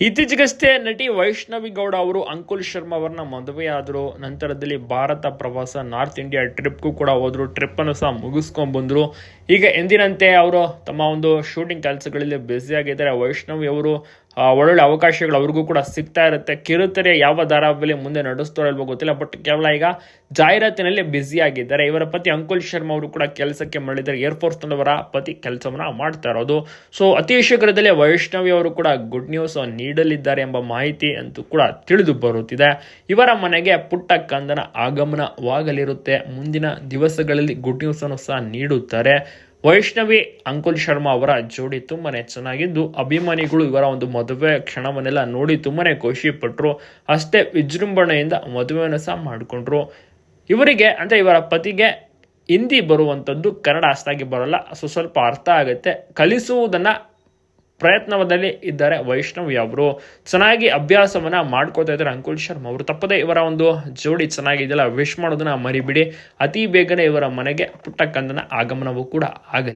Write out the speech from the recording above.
ಇತ್ತೀಚೆಗಷ್ಟೇ ನಟಿ ವೈಷ್ಣವಿ ಗೌಡ ಅವರು ಅಂಕುಲ್ ಶರ್ಮಾ ಅವರನ್ನ ಮದುವೆಯಾದರು. ನಂತರದಲ್ಲಿ ಭಾರತ ಪ್ರವಾಸ, ನಾರ್ತ್ ಇಂಡಿಯಾ ಟ್ರಿಪ್ಗೂ ಕೂಡ ಹೋದ್ರು. ಟ್ರಿಪ್ ಅನ್ನು ಸಹ ಮುಗಿಸ್ಕೊಂಡ್ ಬಂದ್ರು. ಈಗ ಎಂದಿನಂತೆ ಅವರು ತಮ್ಮ ಒಂದು ಶೂಟಿಂಗ್ ಕೆಲಸಗಳಲ್ಲಿ ಬ್ಯುಸಿ ಆಗಿದ್ದಾರೆ. ವೈಷ್ಣವಿ ಅವರು ಒಳ್ಳೊಳ್ಳೆ ಅವಕಾಶಗಳು ಅವ್ರಿಗೂ ಕೂಡ ಸಿಗ್ತಾ ಇರುತ್ತೆ. ಕಿರುತೆರೆ ಯಾವ ಧಾರಾವಾಹಿಯಲ್ಲಿ ಮುಂದೆ ನಡೆಸ್ತಾರೋ ಇಲ್ವೋ ಗೊತ್ತಿಲ್ಲ ಬಟ್ ಕೇವಲ ಈಗ ಜಾಹೀರಾತಿನಲ್ಲಿ ಆಗಿದ್ದಾರೆ. ಇವರ ಪತಿ ಅಂಕುಲ್ ಶರ್ಮಾ ಅವರು ಕೂಡ ಕೆಲಸಕ್ಕೆ ಮರಳಿದ್ದಾರೆ. ಏರ್ಫೋರ್ಸ್ ಅವರ ಪತಿ ಕೆಲಸವನ್ನ ಮಾಡ್ತಾ ಇರೋದು. ಸೊ ಅತಿ ಶೀಘ್ರದಲ್ಲಿ ವೈಷ್ಣವಿ ಅವರು ಕೂಡ ಗುಡ್ ನ್ಯೂಸ್ ನೀಡಲಿದ್ದಾರೆ ಎಂಬ ಮಾಹಿತಿ ಅಂತೂ ಕೂಡ ತಿಳಿದು ಬರುತ್ತಿದೆ. ಇವರ ಮನೆಗೆ ಪುಟ್ಟ ಕಂದನ ಆಗಮನವಾಗಲಿರುತ್ತೆ. ಮುಂದಿನ ದಿವಸಗಳಲ್ಲಿ ಗುಡ್ ನ್ಯೂಸ್ ಅನ್ನು ಸಹ ನೀಡುತ್ತಾರೆ. ವೈಷ್ಣವಿ ಅಂಕುಲ್ ಶರ್ಮಾ ಅವರ ಜೋಡಿ ತುಂಬಾನೇ ಚೆನ್ನಾಗಿದ್ದು. ಅಭಿಮಾನಿಗಳು ಇವರ ಒಂದು ಮದುವೆ ಕ್ಷಣವನ್ನೆಲ್ಲ ನೋಡಿ ತುಂಬಾನೇ ಖುಷಿ ಪಟ್ಟರು ಅಷ್ಟೇ ವಿಜೃಂಭಣೆಯಿಂದ ಮದುವೆಯನ್ನು ಸಹ ಮಾಡಿಕೊಂಡ್ರು. ಇವರಿಗೆ ಅಂದರೆ ಇವರ ಪತಿಗೆ ಹಿಂದಿ ಬರುವಂಥದ್ದು ಕನ್ನಡ ಅಷ್ಟಾಗಿ ಬರಲ್ಲ. ಸೊ ಸ್ವಲ್ಪ ಅರ್ಥ ಆಗುತ್ತೆ. ಕಲಿಸುವುದನ್ನು ಪ್ರಯತ್ನದಲ್ಲಿ ಇದ್ದಾರೆ ವೈಷ್ಣವಿ ಅವರು ಚೆನ್ನಾಗಿ ಅಭ್ಯಾಸವನ್ನ ಮಾಡ್ಕೋತಾ ಇದ್ದಾರೆ ಅಂಕುಲ್ ಶರ್ಮಾ ಅವರು. ತಪ್ಪದೆ ಇವರ ಒಂದು ಜೋಡಿ ಚೆನ್ನಾಗಿದೆಯಲ್ಲ ವಿಶ್ ಮಾಡೋದನ್ನ ಮರಿಬಿಡಿ. ಅತಿ ಬೇಗನೆ ಇವರ ಮನೆಗೆ ಪುಟ್ಟ ಕಂದನ ಆಗಮನವೂ ಕೂಡ ಆಗಲಿ.